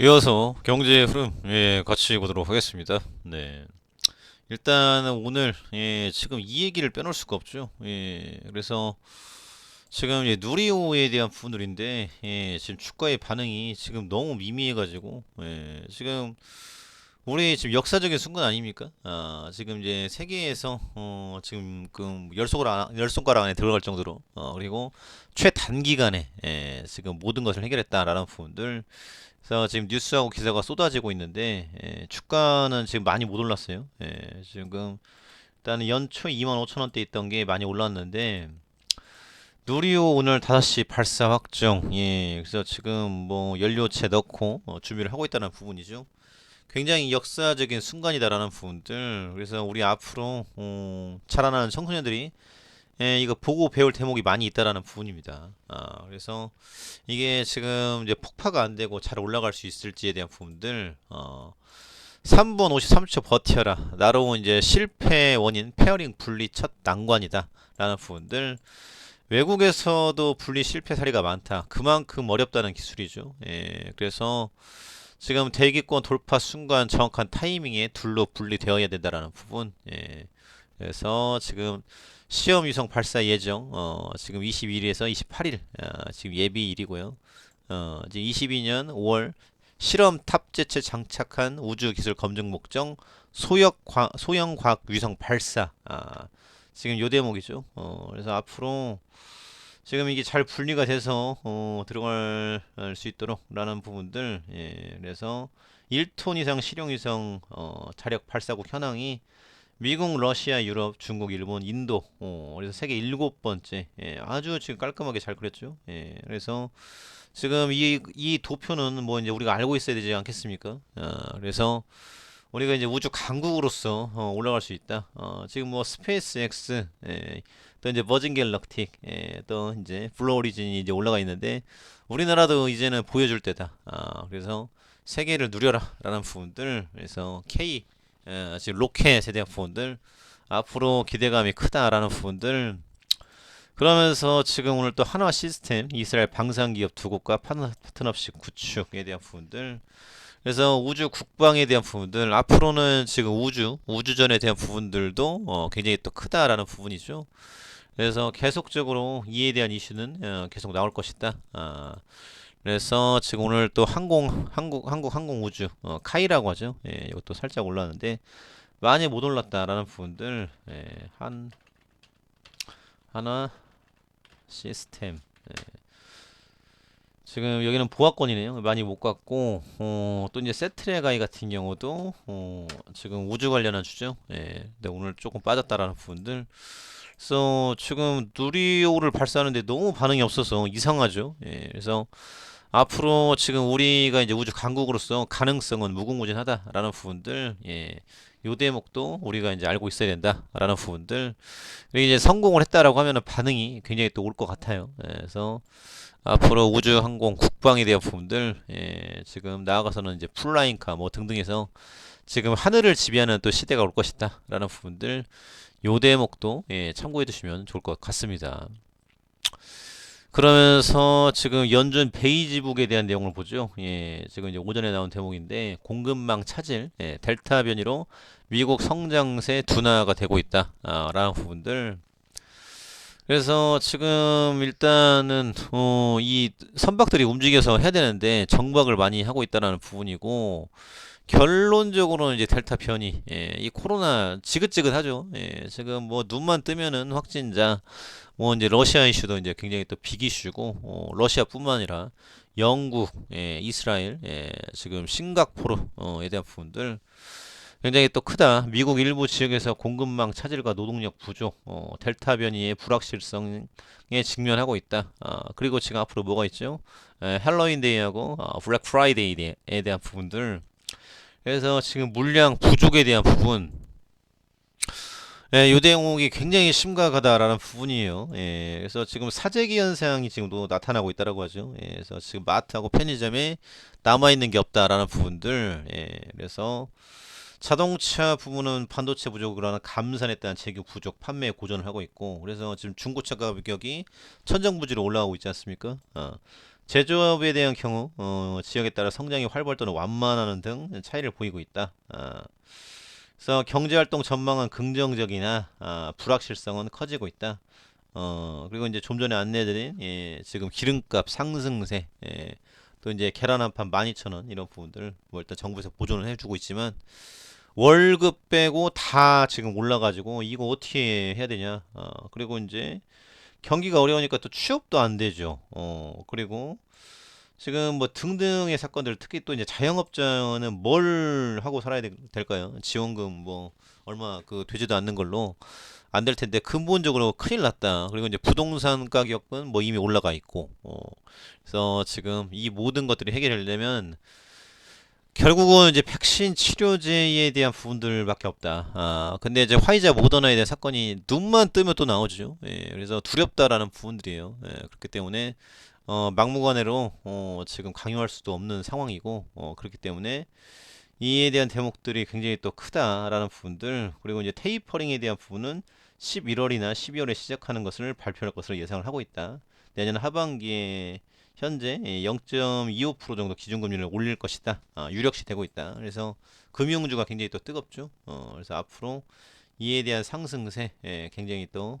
이어서 경제 흐름 예, 같이 보도록 하겠습니다. 네. 일단은 오늘 예, 지금 이 얘기를 빼놓을 수가 없죠. 예, 그래서 지금 예, 누리호에 대한 부분들인데 예, 지금 주가의 반응이 지금 너무 미미해가지고 예, 지금 우리 지금 역사적인 순간 아닙니까? 아, 지금 이제 세계에서 어, 지금 그 열 손가락 열 손가락 안에 들어갈 정도로 어, 그리고 최단기간에 예, 지금 모든 것을 해결했다라는 부분들 그래서 지금 뉴스하고 기사가 쏟아지고 있는데 예, 주가는 지금 많이 못 올랐어요. 예, 지금 일단은 연초 2만 5천 원대 있던 게 많이 올랐는데 누리호 오늘 5시 발사 확정. 예, 그래서 지금 뭐 연료체 넣고 어, 준비를 하고 있다는 부분이죠. 굉장히 역사적인 순간이다라는 부분들. 그래서 우리 앞으로 어, 자라나는 청소년들이 예, 이거 보고 배울 대목이 많이 있다라는 부분입니다. 아, 그래서 이게 지금 이제 폭파가 안 되고 잘 올라갈 수 있을지에 대한 부분들, 어, 3분 53초 버텨라. 나로 이제 실패 원인 페어링 분리 첫 난관이다. 라는 부분들. 외국에서도 분리 실패 사례가 많다. 그만큼 어렵다는 기술이죠. 예, 그래서 지금 대기권 돌파 순간 정확한 타이밍에 둘로 분리되어야 된다라는 부분. 예, 그래서 지금 시험 위성 발사 예정 어, 지금 22일에서 28일 아, 지금 예비일이고요. 어, 이제 22년 5월 실험 탑재체 장착한 우주 기술 검증 목적 소역 과, 소형 과학 위성 발사 아, 지금 요 대목이죠. 어, 그래서 앞으로 지금 이게 잘 분리가 돼서 어, 들어갈 수 있도록 라는 부분들 예, 그래서 1톤 이상 실용 위성 어, 자력 발사국 현황이 미국, 러시아, 유럽, 중국, 일본, 인도 어, 그래서 세계 일곱 번째 예, 아주 지금 깔끔하게 잘 그렸죠. 예, 그래서 지금 이, 이 도표는 뭐 이제 우리가 알고 있어야 되지 않겠습니까? 아, 그래서 우리가 이제 우주 강국으로서 어, 올라갈 수 있다. 어, 지금 뭐 스페이스 X, 예, 또 이제 버진 갤럭틱, 예, 또 이제 블루 오리진이 이제 올라가 있는데 우리나라도 이제는 보여줄 때다. 아, 그래서 세계를 누려라라는 부분들, 그래서 K, 예, 지금 로켓에 대한 부분들 앞으로 기대감이 크다라는 부분들. 그러면서 지금 오늘 또 한화 시스템, 이스라엘 방산기업 두 곳과 파트너십 구축에 대한 부분들. 그래서 우주 국방에 대한 부분들 앞으로는 지금 우주 우주전에 대한 부분들도 어, 굉장히 또 크다라는 부분이죠. 그래서 계속적으로 이에 대한 이슈는 어, 계속 나올 것이다. 아, 그래서 지금 오늘 또 항공 한국 한국 항공 우주 어, 카이라고 하죠. 예, 이것도 살짝 올랐는데 많이 못 올랐다라는 부분들 예, 한 하나 시스템 예. 지금 여기는 보합권이네요. 많이 못 갔고 어, 또 이제 세트레가이 같은 경우도 어, 지금 우주 관련한 주죠. 예, 근데 오늘 조금 빠졌다라는 부분들. 그래서 지금 누리호를 발사하는데 너무 반응이 없어서 이상하죠. 예, 그래서 앞으로 지금 우리가 이제 우주 강국으로서 가능성은 무궁무진하다라는 부분들, 예, 요 대목도 우리가 이제 알고 있어야 된다라는 부분들. 그리고 이제 성공을 했다라고 하면은 반응이 굉장히 또 올 것 같아요. 예, 그래서 앞으로 우주 항공 국방에 대한 부분들 예, 지금 나아가서는 이제 플라잉카 뭐 등등해서 지금 하늘을 지배하는 또 시대가 올 것이다라는 부분들 요 대목도 예, 참고해 두시면 좋을 것 같습니다. 그러면서 지금 연준 베이지북에 대한 내용을 보죠. 예, 지금 이제 오전에 나온 대목인데 공급망 차질, 예, 델타 변이로 미국 성장세 둔화가 되고 있다라는 부분들 그래서 지금 일단은 어, 이 선박들이 움직여서 해야 되는데 정박을 많이 하고 있다는 부분이고 결론적으로는 이제 델타 변이 예, 이 코로나 지긋지긋하죠. 예, 지금 뭐 눈만 뜨면은 확진자 뭐 이제 러시아 이슈도 이제 굉장히 또 빅이슈고 어, 러시아뿐만 아니라 영국, 예, 이스라엘, 예, 지금 싱가포르에 대한 부분들 굉장히 또 크다. 미국 일부 지역에서 공급망 차질과 노동력 부족, 어, 델타 변이의 불확실성에 직면하고 있다. 아, 그리고 지금 앞으로 뭐가 있죠? 에, 헬로윈 데이하고 어, 블랙 프라이데이에 대한 부분들. 그래서 지금 물량 부족에 대한 부분. 예, 요 대목이 굉장히 심각하다라는 부분이에요. 예, 그래서 지금 사재기 현상이 지금도 나타나고 있다라고 하죠. 예, 그래서 지금 마트하고 편의점에 남아 있는 게 없다라는 부분들. 예, 그래서 자동차 부분은 반도체 부족으로 하는 감산에 따른 재고 부족, 판매 고전을 하고 있고 그래서 지금 중고차 가격이 천정부지로 올라가고 있지 않습니까? 어. 제조업에 대한 경우 어, 지역에 따라 성장이 활발 또는 완만하는 등 차이를 보이고 있다. 아, 그래서 경제활동 전망은 긍정적이나 아, 불확실성은 커지고 있다. 어, 그리고 이제 좀 전에 안내드린 예, 지금 기름값 상승세 예, 또 이제 계란 한 판 12,000원 이런 부분들 뭐 일단 정부에서 보존을 해주고 있지만 월급 빼고 다 지금 올라가지고 이거 어떻게 해야 되냐 어, 그리고 이제 경기가 어려우니까 또 취업도 안 되죠 어, 그리고 지금 뭐 등등의 사건들 특히 또 이제 자영업자는 뭘 하고 살아야 되- 될까요 지원금 뭐 얼마 그 되지도 않는 걸로 안 될 텐데 근본적으로 큰일 났다. 그리고 이제 부동산 가격은 뭐 이미 올라가 있고, 어, 그래서 지금 이 모든 것들이 해결되려면 결국은 이제 백신 치료제에 대한 부분들밖에 없다. 아, 근데 이제 화이자 모더나에 대한 사건이 눈만 뜨면 또 나오죠. 예, 그래서 두렵다라는 부분들이에요. 예, 그렇기 때문에 어, 막무가내로 어, 지금 강요할 수도 없는 상황이고, 어, 그렇기 때문에 이에 대한 대목들이 굉장히 또 크다라는 부분들, 그리고 이제 테이퍼링에 대한 부분은 11월이나 12월에 시작하는 것을 발표할 것으로 예상을 하고 있다. 내년 하반기에 현재 0.25% 정도 기준금리를 올릴 것이다. 아, 유력시 되고 있다. 그래서 금융주가 굉장히 또 뜨겁죠. 어, 그래서 앞으로 이에 대한 상승세 예, 굉장히 또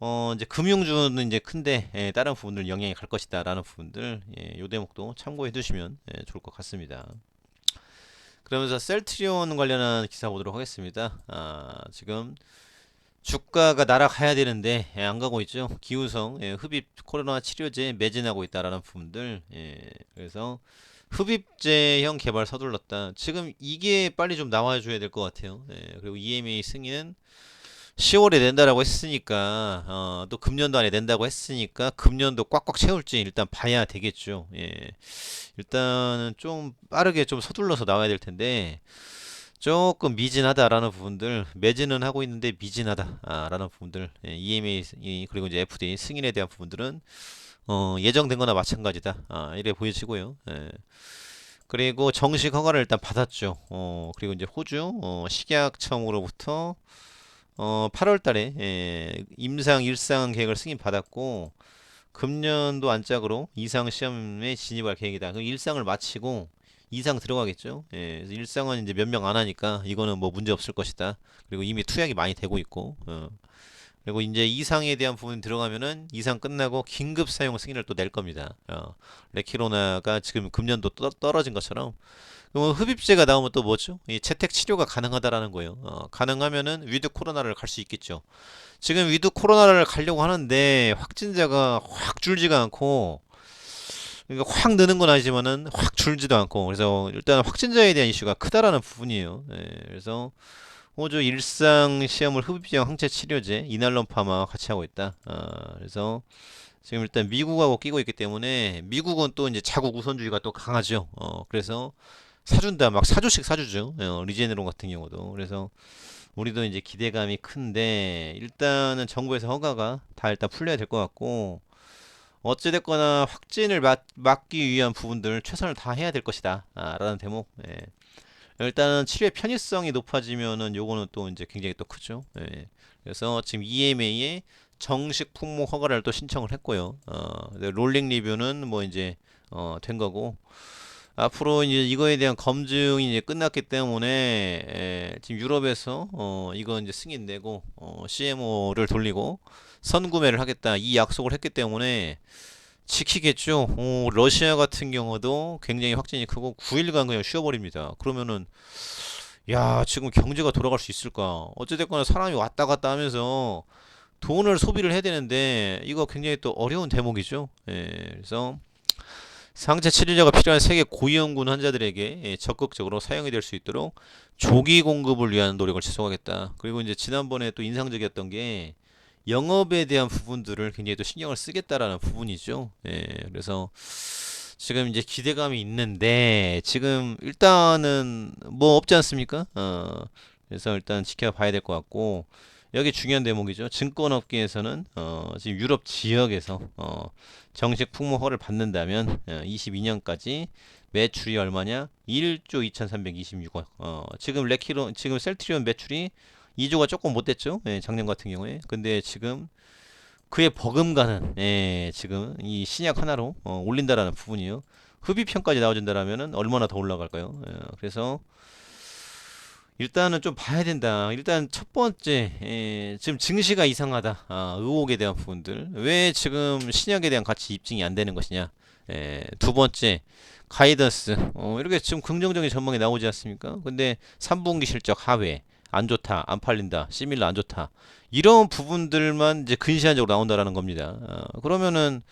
어, 이제 금융주는 이제 큰데 예, 다른 부분들 영향이 갈 것이다라는 부분들 예, 요 대목도 참고해 두시면 예, 좋을 것 같습니다. 그러면서 셀트리온 관련한 기사 보도록 하겠습니다. 아, 지금 주가가 날아가야 되는데 예, 안 가고 있죠. 기후성 예, 흡입 코로나 치료제 매진하고 있다라는 부분들. 예, 그래서 흡입제형 개발 서둘렀다. 지금 이게 빨리 좀 나와줘야 될 것 같아요. 예, 그리고 EMA 승인은 10월에 낸다라고 했으니까 어, 또 금년도 안에 낸다고 했으니까 금년도 꽉꽉 채울지 일단 봐야 되겠죠. 예, 일단은 좀 빠르게 좀 서둘러서 나와야 될 텐데. 조금 미진하다라는 부분들 매진은 하고 있는데 미진하다라는 부분들 예, EMA 이- 그리고 이제 FDA 승인에 대한 부분들은 어, 예정된 거나 마찬가지다. 아, 이래 보여지고요. 예. 그리고 정식 허가를 일단 받았죠. 어, 그리고 이제 호주 어, 식약청으로부터 어, 8월 달에 예, 임상 일상 계획을 승인 받았고 금년도 안짝으로 이상 시험에 진입할 계획이다. 그 일상을 마치고 이상 들어가겠죠. 예, 그래서 일상은 이제 몇 명 안 하니까 이거는 뭐 문제 없을 것이다. 그리고 이미 투약이 많이 되고 있고, 어. 그리고 이제 이상에 대한 부분 들어가면은 이상 끝나고 긴급 사용 승인을 또 낼 겁니다. 어. 레키로나가 지금 금년도 떠- 떨어진 것처럼 그럼 흡입제가 나오면 또 뭐죠? 이 재택 치료가 가능하다라는 거예요. 어, 가능하면은 위드 코로나를 갈 수 있겠죠. 지금 위드 코로나를 가려고 하는데 확진자가 확 줄지가 않고 그러니까 확 느는 건 아니지만은 확 줄지도 않고 그래서 일단 확진자에 대한 이슈가 크다라는 부분이에요. 예, 그래서 호주 일상 시험을 흡입형 항체 치료제 이날론 파마와 같이 하고 있다. 아, 그래서 지금 일단 미국하고 끼고 있기 때문에 미국은 또 이제 자국 우선주의가 또 강하죠. 어, 그래서 사준다 막 사주씩 사주죠. 어, 리제네론 같은 경우도 그래서 우리도 이제 기대감이 큰데 일단은 정부에서 허가가 다 일단 풀려야 될 것 같고 어찌됐거나 확진을 막, 막기 위한 부분들 최선을 다해야 될 것이다. 아, 라는 대목. 예. 일단은 치료의 편의성이 높아지면은 요거는 또 이제 굉장히 또 크죠. 예. 그래서 지금 EMA에 정식 품목 허가를 또 신청을 했고요. 어, 롤링 리뷰는 뭐 이제 어, 된 거고 앞으로 이제 이거에 대한 검증이 이제 끝났기 때문에 에, 지금 유럽에서 어, 이거 이제 승인되고 어, CMO를 돌리고 선구매를 하겠다 이 약속을 했기 때문에 지키겠죠. 어, 러시아 같은 경우도 굉장히 확진이 크고 9일간 그냥 쉬어버립니다. 그러면은 야 지금 경제가 돌아갈 수 있을까? 어찌됐거나 사람이 왔다 갔다 하면서 돈을 소비를 해야 되는데 이거 굉장히 또 어려운 대목이죠. 예, 그래서 상체 치료제가 필요한 세계 고위험군 환자들에게 예, 적극적으로 사용이 될 수 있도록 조기 공급을 위한 노력을 지속하겠다. 그리고 이제 지난번에 또 인상적이었던 게 영업에 대한 부분들을 굉장히 또 신경을 쓰겠다라는 부분이죠. 예, 그래서 지금 이제 기대감이 있는데 지금 일단은 뭐 없지 않습니까? 어, 그래서 일단 지켜봐야 될 것 같고 여기 중요한 대목이죠. 증권업계에서는 어, 지금 유럽 지역에서 어, 정식 풍모 허를 받는다면 어, 22년까지 매출이 얼마냐? 1조 2,326억. 어, 지금 레키로 지금 셀트리온 매출이 2조가 조금 못 됐죠. 예, 작년 같은 경우에. 근데 지금 그에 버금가는 예, 지금 이 신약 하나로 어, 올린다라는 부분이요. 흡입형까지 나와준다라면은 얼마나 더 올라갈까요? 예, 그래서 일단은 좀 봐야 된다. 일단 첫 번째 예, 지금 증시가 이상하다. 아, 의혹에 대한 부분들 왜 지금 신약에 대한 가치 입증이 안 되는 것이냐. 예, 두 번째 가이던스 어, 이렇게 지금 긍정적인 전망이 나오지 않습니까? 근데 3분기 실적 하회 안 좋다, 안 팔린다, 시밀러 안 좋다 이런 부분들만 이제 근시안적으로 나온다라는 겁니다. 어, 그러면은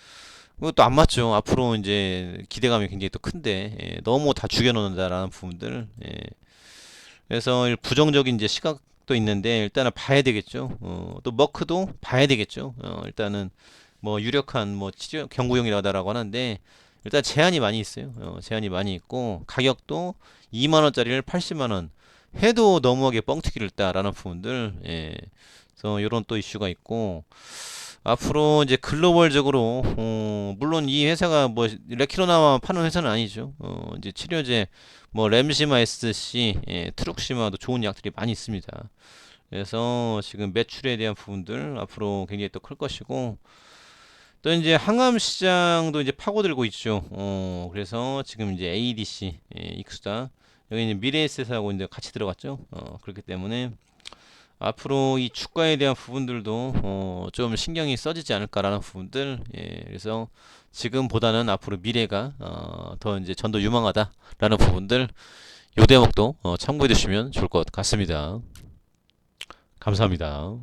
그것도 안 맞죠. 앞으로 이제 기대감이 굉장히 또 큰데 예, 너무 다 죽여놓는다라는 부분들. 예. 그래서 일- 부정적인 이제 시각도 있는데 일단은 봐야 되겠죠. 어, 또 머크도 봐야 되겠죠. 어, 일단은 뭐 유력한 뭐 치료 경구용이라고 하는데 일단 제한이 많이 있어요. 어, 제한이 많이 있고 가격도 2만 원짜리를 80만 원 해도 너무하게 뻥튀기를 따라는 부분들. 예. 그래서 이런 또 이슈가 있고 앞으로 이제 글로벌적으로 어, 물론 이 회사가 뭐 레키로나만 파는 회사는 아니죠. 어, 이제 치료제 뭐 램시마 SC, 예, 트룩시마도 좋은 약들이 많이 있습니다. 그래서 지금 매출에 대한 부분들 앞으로 굉장히 또 클 것이고 또 이제 항암 시장도 이제 파고들고 있죠. 어, 그래서 지금 이제 ADC, 예, 익수다 여기 이제 미래에셋하고 이제 같이 들어갔죠. 어, 그렇기 때문에 앞으로 이 주가에 대한 부분들도 어, 좀 신경이 써지지 않을까라는 부분들. 예, 그래서 지금보다는 앞으로 미래가 어, 더 이제 전도 유망하다라는 부분들. 요 대목도 어, 참고해 주시면 좋을 것 같습니다. 감사합니다.